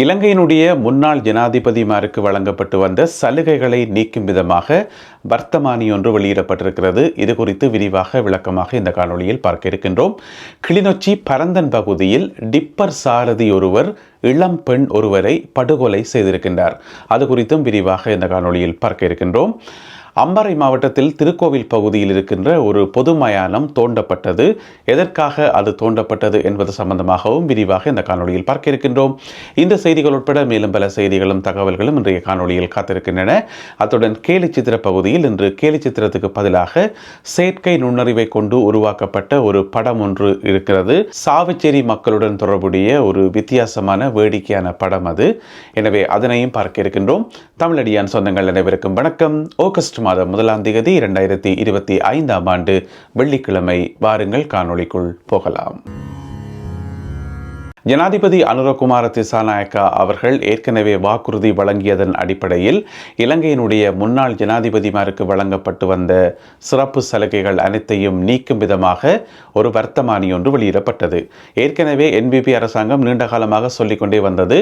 இலங்கையினுடைய முன்னாள் ஜனாதிபதிமாருக்கு வழங்கப்பட்டு வந்த சலுகைகளை நீக்கும் விதமாக வர்த்தமானி ஒன்று வெளியிடப்பட்டிருக்கிறது. இது குறித்து விரிவாக விளக்கமாக இந்த காணொளியில் பார்க்க இருக்கின்றோம். கிளிநொச்சி பரந்தன் பகுதியில் டிப்பர் சாரதி ஒருவர் இளம் பெண் ஒருவரை படுகொலை செய்திருக்கின்றார். அது குறித்தும் விரிவாக இந்த காணொளியில் பார்க்க இருக்கின்றோம். அம்பாறை மாவட்டத்தில் திருக்கோவில் பகுதியில் இருக்கின்ற ஒரு பொது மயானம் தோண்டப்பட்டது. எதற்காக அது தோண்டப்பட்டது என்பது சம்பந்தமாகவும் விரிவாக இந்த காணொளியில் பார்க்க இருக்கின்றோம். இந்த செய்திகள் உட்பட மேலும் பல செய்திகளும் தகவல்களும் இன்றைய காணொளியில் காத்திருக்கின்றன. அத்துடன் கேலி சித்திர பகுதியில் இன்று கேலி சித்திரத்துக்கு பதிலாக செயற்கை நுண்ணறிவை கொண்டு உருவாக்கப்பட்ட ஒரு படம் ஒன்று இருக்கிறது. சாவிச்சேரி மக்களுடன் தொடர்புடைய ஒரு வித்தியாசமான வேடிக்கையான படம் அது. எனவே அதனையும் பார்க்க இருக்கின்றோம். தமிழடியான் சொந்தங்கள் அனைவருக்கும் வணக்கம். ஆகஸ்ட் மாதம் முதலாம் தேதி இரண்டாயிரத்தி இருபத்தி ஐந்தாம் ஆண்டு வெள்ளிக்கிழமை வாருங்கள் காணொளிக்குள் போகலாம். ஜனாதிபதி அனுரகுமார திசாநாயக்கா அவர்கள் ஏற்கனவே வாக்குறுதி வழங்கியதன் அடிப்படையில் இலங்கையினுடைய முன்னாள் ஜனாதிபதிமாருக்கு வழங்கப்பட்டு வந்த சிறப்பு சலுகைகள் அனைத்தையும் நீக்கும் விதமாக ஒரு வர்த்தமானி ஒன்று வெளியிடப்பட்டது. ஏற்கனவே என்பிபி அரசாங்கம் நீண்ட காலமாக சொல்லிக்கொண்டே வந்தது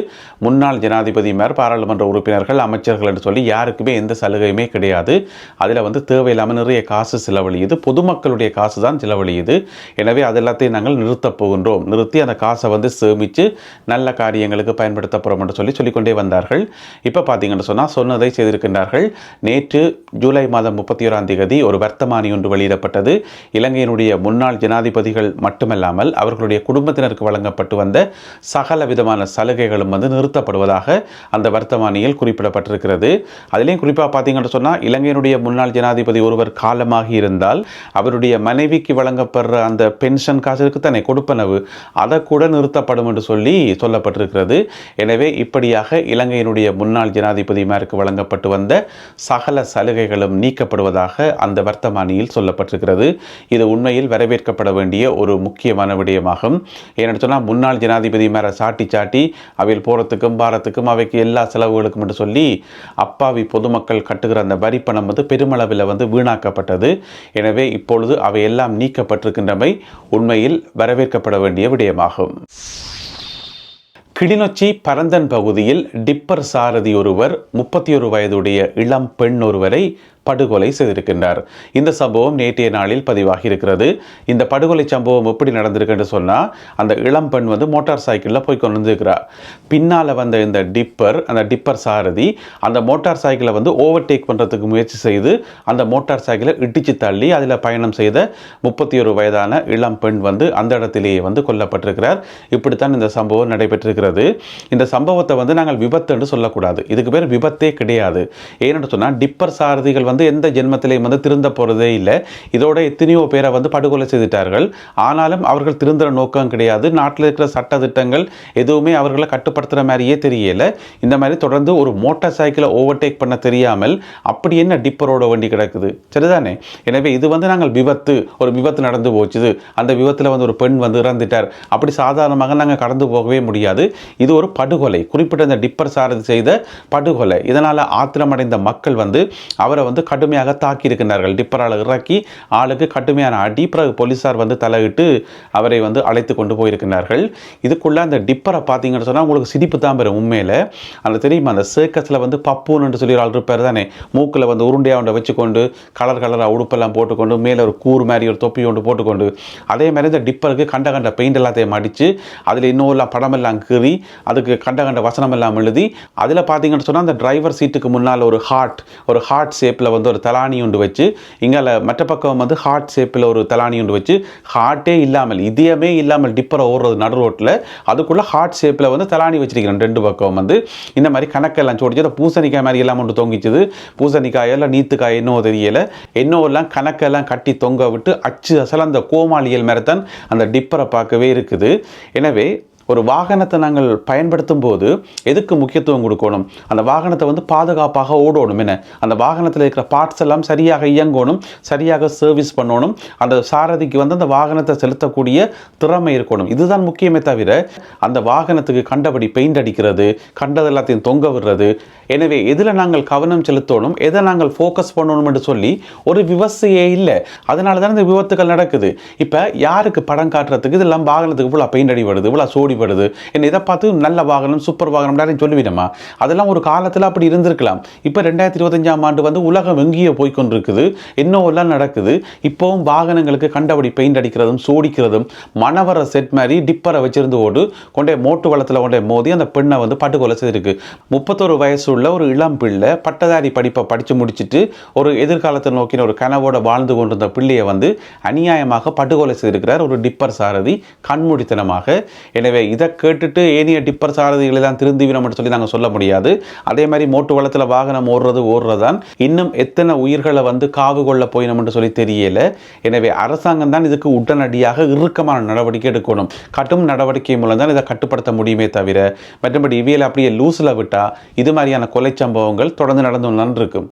முன்னாள் ஜனாதிபதிமார் பாராளுமன்ற உறுப்பினர்கள் அமைச்சர்கள் என்று சொல்லி யாருக்குமே எந்த சலுகையுமே கிடையாது. அதில் வந்து தேவையில்லாமல் நிறைய காசு செலவழியுது பொதுமக்களுடைய காசு தான் செலவழியுது. எனவே அது எல்லாத்தையும் நாங்கள் நிறுத்தப் போகின்றோம். நிறுத்தி அந்த காசை வந்து சேமித்து நல்ல காரியங்களுக்கு பயன்படுத்த போகிறோம் என்று சொல்லி சொல்லிக்கொண்டே வந்தார்கள். இப்போ பார்த்தீங்கன்னு சொன்னால் சொன்னதை செய்திருக்கின்றார்கள். நேற்று ஜூலை மாதம் முப்பத்தி ஓராம் தேதி ஒரு வர்த்தமானி ஒன்று வெளியிடப்பட்டது. இலங்கையினுடைய முன்னாள் ஜனாதிபதிகள் மட்டுமல்லாமல் அவர்களுடைய குடும்பத்தினருக்கு வழங்கப்பட்டு வந்த சகல விதமான சலுகைகளும் வந்து நிறுத்தப்படுவதாக அந்த வர்த்தமானியில் குறிப்பிடப்பட்டிருக்கிறது. அதிலையும் குறிப்பாக பார்த்தீங்கன்னு சொன்னால் இலங்கையினுடைய முன்னாள் ஜனாதிபதி ஒருவர் காலமாகி இருந்தால் அவருடைய மனைவிக்கு வழங்கப்படுற அந்த பென்ஷன் காசு இருக்குத்தானே கொடுப்பனவு அதை கூட நிறுத்தப்படும் என்று சொல்லி சொல்லப்பட்டிருக்கிறது. எனவே இப்படியாக இலங்கையினுடைய முன்னாள் ஜனாதிபதிமாருக்கு வழங்கப்பட்டு வந்த சகல சலுகைகளும் நீக்கப்படுவதாக அந்த வர்த்தமானியில் சொல்லப்பட்டிருக்கிறது. இது உண்மையில் வரவேற்கப்பட வேண்டிய ஒரு முக்கியமான விடயமாகும். ஏன்னு சொன்னால் முன்னாள் ஜனாதிபதி மேலே சாட்டி சாட்டி அவையில் போகிறதுக்கும் பாரத்துக்கும் அவைக்கு எல்லா செலவுகளுக்கும் என்று சொல்லி அப்பாவி பொதுமக்கள் கட்டுகிற அந்த வரி பணம் வந்து பெருமளவில் வந்து வீணாக்கப்பட்டது. எனவே இப்பொழுது அவை எல்லாம் நீக்கப்பட்டிருக்கின்றமை உண்மையில் வரவேற்கப்பட வேண்டிய விடயமாகும். கிளிநொச்சி பரந்தன் பகுதியில் டிப்பர் சாரதி ஒருவர் முப்பத்தி ஒரு வயதுடைய இளம் பெண் ஒருவரை படுகொலை செய்திருக்கின்றார். இந்த சம்பவம் நேற்றைய நாளில் பதிவாகி இருக்கிறது இந்த படுகொலை சம்பவம் எப்படி நடந்திருக்குன்னு சொன்னால் அந்த இளம் பெண் வந்து மோட்டார் சைக்கிளில் போய் கொண்டு வந்துருக்கிறார் பின்னால் வந்த இந்த டிப்பர் அந்த டிப்பர் சாரதி அந்த மோட்டார் சைக்கிளை வந்து ஓவர்டேக் பண்ணுறதுக்கு முயற்சி செய்து அந்த மோட்டார் சைக்கிளை இடித்து தள்ளி அதில் பயணம் செய்த முப்பத்தி ஒரு வயதான இளம் பெண் வந்து அந்த இடத்திலேயே வந்து கொல்லப்பட்டிருக்கிறார். இப்படித்தான் இந்த சம்பவம் நடைபெற்றிருக்கிறது. இந்த சம்பவத்தை வந்து நாங்கள் விபத்து என்று சொல்லக்கூடாது. இதுக்கு பேர் விபத்தே கிடையாது. ஏன்னு சொன்னால் டிப்பர் சாரதிகள் வந்து எந்த ஜென்மத்திலையும் வந்து திருந்த போகிறதே இல்லை. இதோட எத்தனையோ பேரை வந்து படுகொலை செய்துட்டார்கள். ஆனாலும் அவர்கள் திருந்துற நோக்கம் கிடையாது. நாட்டில் இருக்கிற சட்ட திட்டங்கள் எதுவுமே அவர்களை கட்டுப்படுத்துகிற மாதிரியே தெரியலை. இந்த மாதிரி தொடர்ந்து ஒரு மோட்டார் சைக்கிளை ஓவர்டேக் பண்ண தெரியாமல் அப்படி என்ன டிப்பரோட வண்டி கிடக்குது? சரிதானே? எனவே இது வந்து நாங்கள் விபத்து ஒரு விபத்து நடந்து போச்சுது. அந்த விபத்தில் வந்து ஒரு பெண் வந்து இறந்துட்டார். அப்படி சாதாரணமாக நாங்கள் கடந்து போகவே முடியாது. இது ஒரு படுகொலை. குறிப்பிட்ட இந்த டிப்பர் சாரதி செய்த படுகொலை. இதனால் ஆத்திரமடைந்த மக்கள் வந்து அவரை வந்து கடுமையாக தாக்கியிருக்கின்றார்கள். டிப்பரால் இறக்கி ஆளுக்கு கடுமையான அடி பிறகு போலீஸார் வந்து தலையிட்டு அவரை வந்து அழைத்து கொண்டு போயிருக்கிறார்கள் இதுக்குள்ளே அந்த டிப்பரை பார்த்தீங்கன்னு சொன்னால் உங்களுக்கு சிரிப்பு தான் பெறும் உண்மையில். அந்த தெரியுமா? அந்த சர்க்கஸில் வந்து பப்புன்னு என்று சொல்லி ஒரு ஆள் இருப்பார் தானே. மூக்கில் வந்து உருண்டையாக ஒன்றை வச்சுக்கொண்டு கலர் கலராக உடுப்பெல்லாம் போட்டுக்கொண்டு மேலே ஒரு கூறு மாதிரி ஒரு தொப்பி ஒன்று போட்டுக்கொண்டு அதே மாதிரி இந்த டிப்பருக்கு கண்ட கண்ட பெயிண்ட் எல்லாத்தையும் அடித்து அதில் இன்னொரு படமெல்லாம் கீறி அதுக்கு கண்ட கண்ட வசனம் எல்லாம் எழுதி அதில் பார்த்தீங்கன்னு சொன்னால் அந்த டிரைவர் சீட்டுக்கு முன்னால் ஒரு ஹார்ட் ஒரு ஹார்ட் ஷேப்பில் வந்து ஒரு தலானி உண்டு வச்சு இங்கே மற்ற பக்கம் வந்து ஹார்ட் ஷேப்பில் ஒரு தலானி உண்டு வச்சு ஹார்ட்டே இல்லாமல் இதயமே இல்லாமல் டிப்பரை ஓடுறது நடு ரோட்டில் அதுக்குள்ளே ஹார்ட் ஷேப்பில் வந்து தலானி வச்சிருக்கிறேன் ரெண்டு பக்கம் வந்து. இந்த மாதிரி கணக்கெல்லாம் சோடிச்சு அந்த பூசணிக்காய் மாதிரி எல்லாம் ஒன்று தொங்கிச்சுது. பூசணிக்காய் எல்லாம் நீத்துக்காய் என்னவோ தெரியலை. என்னவோ கணக்கெல்லாம் கட்டி தொங்க விட்டு அச்சு அசல் அந்த கோமாளியல் மேரத்தான் அந்த டிப்பரை பார்க்கவே இருக்குது. எனவே ஒரு வாகனத்தை நாங்கள் பயன்படுத்தும் போது எதுக்கு முக்கியத்துவம் கொடுக்கணும்? அந்த வாகனத்தை வந்து பாதுகாப்பாக ஓடணும் என்ன? அந்த வாகனத்தில் இருக்கிற பார்ட்ஸ் எல்லாம் சரியாக இயங்கணும் சரியாக சர்வீஸ் பண்ணணும் அந்த சாரதிக்கு வந்து அந்த வாகனத்தை செலுத்தக்கூடிய திறமை இருக்கணும். இதுதான் முக்கியமே தவிர அந்த வாகனத்துக்கு கண்டபடி பெயிண்ட் அடிக்கிறது கண்டது எல்லாத்தையும் தொங்க விடுறது. எனவே எதில் நாங்கள் கவனம் செலுத்தணும் எதை நாங்கள் ஃபோக்கஸ் பண்ணணும் என்று சொல்லி ஒரு விவசாயே இல்லை. அதனால தான் இந்த விபத்துகள் நடக்குது. இப்போ யாருக்கு படம் காட்டுறதுக்கு இதெல்லாம் வாகனத்துக்கு இவ்வளோ பெயிண்ட் அடி வருது இவ்வளோ சோடி அடிபடுது என்ன இதை பார்த்து நல்ல வாகனம் சூப்பர் வாகனம் எல்லாரும் சொல்லுவிடமா? அதெல்லாம் ஒரு காலத்தில் அப்படி இருந்திருக்கலாம். இப்போ ரெண்டாயிரத்தி இருபத்தஞ்சாம் ஆண்டு வந்து உலகம் எங்கேயோ போய்கொண்டிருக்குது என்னவெல்லாம் நடக்குது. இப்போவும் வாகனங்களுக்கு கண்டபடி பெயிண்ட் அடிக்கிறதும் சோடிக்கிறதும் மணவர செட் மாதிரி டிப்பரை வச்சிருந்து ஓடு. கொண்டே மோட்டு வளத்தில் கொண்டே மோதி அந்த பெண்ணை வந்து பட்டுக்கொலை செய்திருக்கு. முப்பத்தொரு வயசு உள்ள ஒரு இளம் பிள்ளை பட்டதாரி படிப்பை படித்து முடிச்சுட்டு ஒரு எதிர்காலத்தை நோக்கின ஒரு கனவோட வாழ்ந்து கொண்டிருந்த பிள்ளையை வந்து அநியாயமாக படுகொலை செய்திருக்கிறார். ஒரு டிப்பர் சாரதி கண்மூடித்தனமாக. எனவே இதை கேட்டுட்டு ஏனைய டிப்பர் சாரதிகளை தான் திருந்திவினம் என்று சொல்லி நாங்கள் சொல்ல முடியாது. அதே மாதிரி மோட்டு வளத்தில் வாகனம் ஓடுறது ஓடுறது தான் இன்னும் எத்தனை உயிர்களை வந்து காவு கொள்ள போயினோம் என்று சொல்லி தெரியல. எனவே அரசாங்கம் தான் இதுக்கு உடனடியாக இறுக்கமான நடவடிக்கை எடுக்கணும். கட்டும் நடவடிக்கை மூலம் தான் இதை கட்டுப்படுத்த முடியுமே தவிர மற்றபடி இவியல் அப்படியே லூஸில் விட்டால் இது மாதிரியான கொலை சம்பவங்கள் தொடர்ந்து நடந்து இருக்கும்.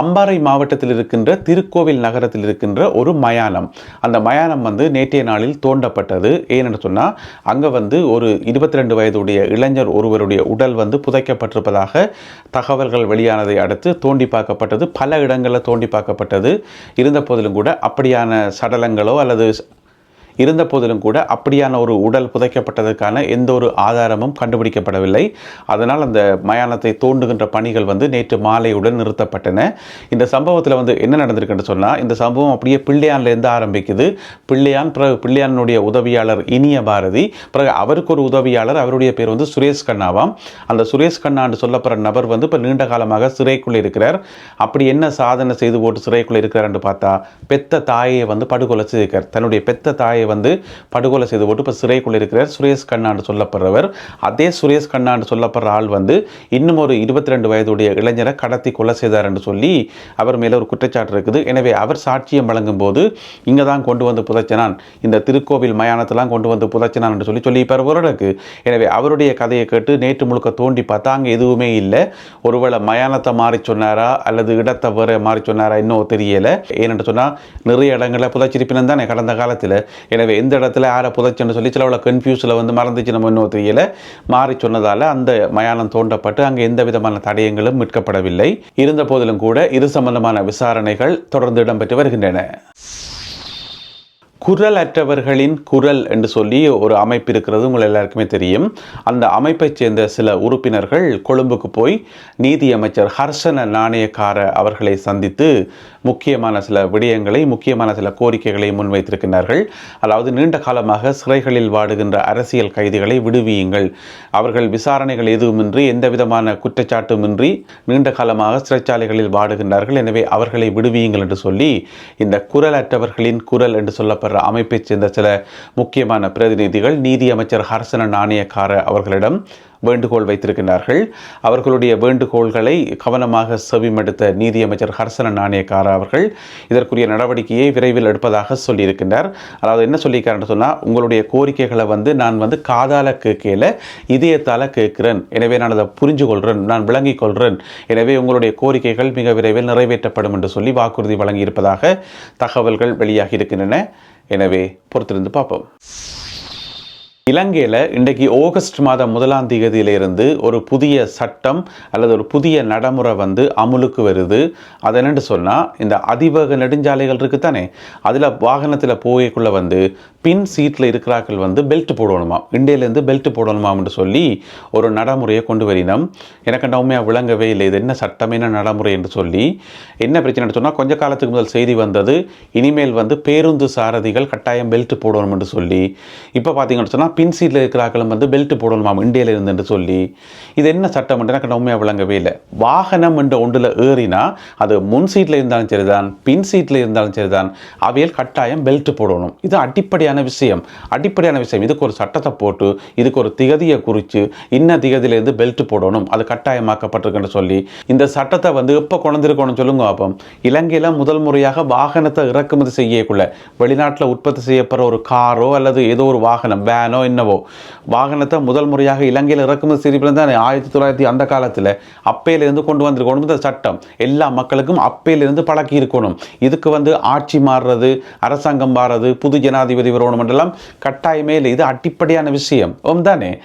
அம்பாறை மாவட்டத்தில் இருக்கின்ற திருக்கோவில் நகரத்தில் இருக்கின்ற ஒரு மயானம். அந்த மயானம் வந்து நேற்றைய நாளில் தோண்டப்பட்டது. ஏன்னு சொன்னால் அங்கே வந்து ஒரு இருபத்தி ரெண்டு வயதுடைய இளைஞர் ஒருவருடைய உடல் வந்து புதைக்கப்பட்டிருப்பதாக தகவல்கள் வெளியானதை அடுத்து தோண்டி பார்க்கப்பட்டது. பல இடங்களில் தோண்டி பார்க்கப்பட்டது. இருந்த போதிலும் கூட அப்படியான சடலங்களோ அல்லது இருந்த போதிலும் கூட அப்படியான ஒரு உடல் புதைக்கப்பட்டதற்கான எந்த ஒரு ஆதாரமும் கண்டுபிடிக்கப்படவில்லை. அதனால் அந்த மயானத்தை தோண்டுகின்ற பணிகள் வந்து நேற்று மாலையுடன் நிறுத்தப்பட்டன. இந்த சம்பவத்தில் வந்து என்ன நடந்திருக்குன்னு சொன்னால் இந்த சம்பவம் அப்படியே பிள்ளையான்லேருந்து ஆரம்பிக்குது. பிள்ளையான் பிறகு பிள்ளையானுடைய உதவியாளர் இனிய பாரதி பிறகு அவருக்கு ஒரு உதவியாளர் அவருடைய பேர் வந்து சுரேஷ் கண்ணாவாம். அந்த சுரேஷ் கண்ணான்னு சொல்லப்படுற நபர் வந்து இப்போ நீண்ட காலமாக சிறைக்குள்ளே இருக்கிறார். அப்படி என்ன சாதனை செய்து போட்டு சிறைக்குள்ளே இருக்கிறார்னு பார்த்தா பெத்த தாயை வந்து படுகொலை செய்திருக்கார் தன்னுடைய பெத்த தாயை வந்து படுகொலை செய்து போட்டு இப்போ சிறைக்குள்ளே இருக்கிறார். சுரேஷ் கண்ணாண்டு சொல்லப்படுறவர். அதே சுரேஷ் கண்ணாண்டு சொல்லப்படுற ஆள் வந்து இன்னும் ஒரு இருபத்தி ரெண்டு வயதுடைய இளைஞரை கடத்தி கொலை செய்தார் என்று சொல்லி அவர் மேலே ஒரு குற்றச்சாட்டு இருக்குது. எனவே அவர் சாட்சியம் வழங்கும் போது இங்கே தான் கொண்டு வந்து புதைச்சனான். இந்த திருக்கோவில் மயானத்தெல்லாம் கொண்டு வந்து புதைச்சனான் என்று சொல்லி சொல்லி பிறகு எனவே அவருடைய கதையை கேட்டு நேற்று முழுக்க தோண்டி பார்த்தா அங்கே எதுவுமே இல்லை. ஒருவேளை மயானத்தை மாறி சொன்னாரா அல்லது இடத்தை வேற மாறி சொன்னாரா இன்னும் தெரியலை. ஏனென்று சொன்னால் நிறைய இடங்களில் புதைச்சிருப்பினம் தானே கடந்த காலத்தில். எனவே எந்த இடத்துல யாரை புதைச்சுன்னு சொல்லி சிலவள கன்ஃபியூஸில் வந்து மறந்துச்சு நம்ம இன்னும் தெரியல. மாறி சொன்னதால் அந்த மயானம் தோண்டப்பட்டு அங்கே எந்த விதமான தடயங்களும் மீட்கப்படவில்லை. இருந்த போதிலும் கூட இது சம்பந்தமான விசாரணைகள் தொடர்ந்து இடம்பெற்று வருகின்றன. குரல் அற்றவர்களின் குரல் என்று சொல்லி ஒரு அமைப்பு இருக்கிறது. உங்கள் எல்லாருக்குமே தெரியும். அந்த அமைப்பைச் சேர்ந்த சில உறுப்பினர்கள் கொழும்புக்கு போய் நீதியமைச்சர் ஹர்ஷன நாணயக்கார அவர்களை சந்தித்து முக்கியமான சில விடயங்களை முக்கியமான சில கோரிக்கைகளை முன்வைத்திருக்கிறார்கள் அதாவது நீண்ட காலமாக சிறைகளில் வாடுகின்ற அரசியல் கைதிகளை விடுவியுங்கள். அவர்கள் விசாரணைகள் எதுவுமின்றி எந்த விதமான குற்றச்சாட்டுமின்றி நீண்ட காலமாக சிறைச்சாலைகளில் வாடுகின்றார்கள். எனவே அவர்களை விடுவியுங்கள் என்று சொல்லி இந்த குரல் அற்றவர்களின் குரல் என்று சொல்லப்படுற வர்ற அமைப்பைச் சேர்ந்த சில முக்கியமான பிரதிநிதிகள் நீதி அமைச்சர் ஹர்சன நாணயக்கார அவர்களிடம் வேண்டுகோள் வைத்திருக்கிறார்கள். அவர்களுடைய வேண்டுகோள்களை கவனமாக செவிமடுத்த நீதியமைச்சர் ஹர்சன நாணயக்கார அவர்கள் இதற்குரிய நடவடிக்கையை விரைவில் எடுப்பதாக சொல்லியிருக்கின்றார். அதாவது என்ன சொல்லியிருக்காருன்னு சொன்னால் உங்களுடைய கோரிக்கைகளை வந்து நான் வந்து காதால கேட்கல இதயத்தால் கேட்கிறேன். எனவே நான் அதை புரிஞ்சு கொள்கிறேன் நான் விளங்கிக் கொள்கிறேன் எனவே உங்களுடைய கோரிக்கைகள் மிக விரைவில் நிறைவேற்றப்படும் என்று சொல்லி வாக்குறுதி வழங்கியிருப்பதாக தகவல்கள் வெளியாகி இருக்கின்றன. எனவே பொறுத்திருந்து பார்ப்போம். இலங்கையில் இன்றைக்கு ஆகஸ்ட் மாதம் முதலாம் தேதியிலிருந்து ஒரு புதிய சட்டம் அல்லது ஒரு புதிய நடைமுறை வந்து அமுலுக்கு வருது. அது என்னென்னு சொன்னால் இந்த அதிவேக நெடுஞ்சாலைகள் இருக்குது தானே அதில் வாகனத்தில் போகக்குள்ளே வந்து பின் சீட்டில் இருக்கிறார்கள் வந்து பெல்ட் போடணுமா? இந்தியிலேருந்து பெல்ட் போடணுமாம்னு சொல்லி ஒரு நடைமுறையை கொண்டு வரினோம். எனக்கு நவுமையாக விளங்கவே இல்லை. இது என்ன சட்டம் என்ன நடைமுறை என்று சொல்லி. என்ன பிரச்சனைன்னு சொன்னால் கொஞ்ச காலத்துக்கு முதல் செய்தி வந்தது. இனிமேல் வந்து பேருந்து சாரதிகள் கட்டாயம் பெல்ட் போடணும்னு சொல்லி. இப்போ பார்த்தீங்கன்னு சொன்னால் பின் சீட்டில் இருக்கிறார்களும் வந்து பெல்ட் போடணுமாம் இந்தியில இருந்து சொல்லி இது என்ன சட்டம் என்று எனக்கு உண்மையாக விளங்கவே இல்லை. வாகனம் என்ற ஒன்றில் ஏறினா அது முன் சீட்டில் இருந்தாலும் சரிதான் பின் சீட்டில் இருந்தாலும் சரிதான் அவையில் கட்டாயம் பெல்ட் போடணும். இது அடிப்படையான விஷயம். அடிப்படையான விஷயம். இதுக்கு ஒரு சட்டத்தை போட்டு இதுக்கு ஒரு திகதியை குறித்து இன்ன திகதியிலேருந்து பெல்ட் போடணும். அது கட்டாயமாக்கப்பட்டிருக்குன்னு சொல்லி இந்த சட்டத்தை வந்து எப்போ கொண்டிருக்கணும்னு சொல்லுங்க அப்போ இலங்கையில் முதல் முறையாக வாகனத்தை இறக்குமதி செய்யக்குள்ள வெளிநாட்டில் உற்பத்தி செய்யப்படுற ஒரு காரோ அல்லது ஏதோ ஒரு வாகனம் வேனோ என்னவோ. வாகனத்தை முதல் முறையாக இலங்கையில் இறக்குமதி செய்திருப்பது தான்? ஆயிரத்தி தொள்ளாயிரத்தி அந்த காலத்தில் அப்பையிலிருந்து கொண்டு வந்திருக்கணும். இந்த சட்டம். எல்லா மக்களுக்கும் அப்பையிலிருந்து பழக்கி இருக்கணும். இதுக்கு வந்து ஆட்சி மாறுறது அரசாங்கம் மாறுறது புது ஜனாதிபதி வரணும் என்றெல்லாம் கட்டாயமே இல்லை. இது அடிப்படையான விஷயம். ஓம் தானே?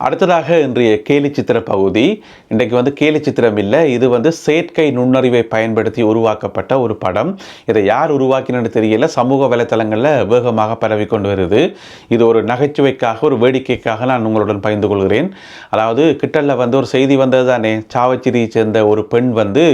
அடுத்ததாக இன்றைய கேலி சித்திர பகுதி. இன்றைக்கு வந்து கேலி சித்திரம் இல்லை இது வந்து செயற்கை நுண்ணறிவை பயன்படுத்தி உருவாக்கப்பட்ட ஒரு படம். இதை யார் உருவாக்கினு தெரியல சமூக வலைத்தளங்களில் வேகமாக பரவி கொண்டு வருது. இது ஒரு நகைச்சுவைக்காக ஒரு வேடிக்கைக்காக நான் உங்களுடன் பகிர்ந்து கொள்கிறேன். அதாவது கிட்டலில் வந்து ஒரு செய்தி வந்தது தானே சாவச்சிரியை சேர்ந்த ஒரு பெண் வந்து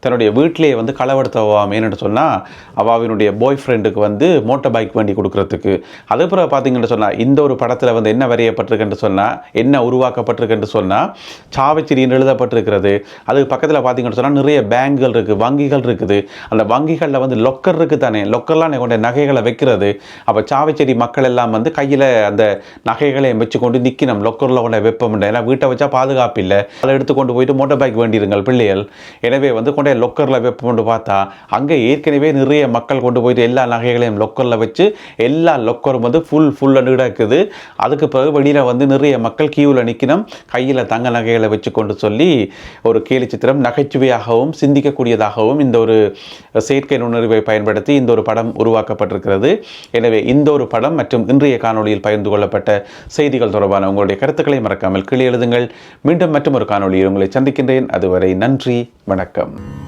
தன்னுடைய வீட்டிலேயே வந்து களவெடுத்தவாமேன்னு சொன்னால் அவாவினுடைய பாய் ஃப்ரெண்டுக்கு வந்து மோட்டார் பைக் வண்டி கொடுக்கறதுக்கு. அதுக்கப்புறம் பார்த்தீங்கன்னு சொன்னால் இந்த ஒரு படத்தில் வந்து என்ன வரையப்பட்டிருக்குன்னு சொன்னால் என்ன உருவாக்கப்பட்டிருக்குன்னு சொன்னால் சாவச்சிரின்னு எழுதப்பட்டிருக்கிறது. அதுக்கு பக்கத்தில் பார்த்தீங்கன்னு சொன்னால் நிறைய பேங்குகள் இருக்குது வங்கிகள் இருக்குது. அந்த வங்கிகளில் வந்து லொக்கர் இருக்குது தானே. லொக்கர்லாம் கொண்ட நகைகளை வைக்கிறது. அப்போ சாவச்சேரி மக்கள் எல்லாம் வந்து கையில் அந்த நகைகளை வச்சு கொண்டு நிற்கணும் லொக்கரில் கொண்ட வெப்பம் ஏன்னா வீட்டை வச்சா பாதுகாப்பு இல்லை. அதை எடுத்து கொண்டு போயிட்டு மோட்டார் பைக் வேண்டிடுங்கள் பிள்ளைகள். எனவே வந்து கொண்டே லொக்கரில் வெப்பம் கொண்டு பார்த்தா அங்கே ஏற்கனவே நிறைய மக்கள் கொண்டு போயிட்டு எல்லா நகைகளையும் லொக்கரில் வச்சு எல்லா லொக்கரும் வந்து ஃபுல் ஃபுல்லாக இருக்குது அதுக்கு பிறகு வெளியில் வந்து நிறைய மக்கள் கியூவில் நிற்கணும் கையில் தங்க நகைகளை வச்சு கொண்டு சொல்லி ஒரு கேலி சித்திரம் நகைச்சுவையாகவும் சிந்திக்கக்கூடியதாகவும் இந்த ஒரு செயற்கை நுண்ணறிவை பயன்படுத்தி இந்த ஒரு படம் உருவாக்கப்பட்டிருக்கிறது. எனவே இந்த ஒரு படம் மற்றும் இன்றைய காணொளியில் பகிர்ந்து கொள்ளப்பட்ட செய்திகள் தொடர்பான உங்களுடைய கருத்துக்களை மறக்காமல் கீழே எழுதுங்கள். மீண்டும் மற்றும் ஒரு காணொலியில் உங்களை சந்திக்கின்றேன். அதுவரை நன்றி வணக்கம்.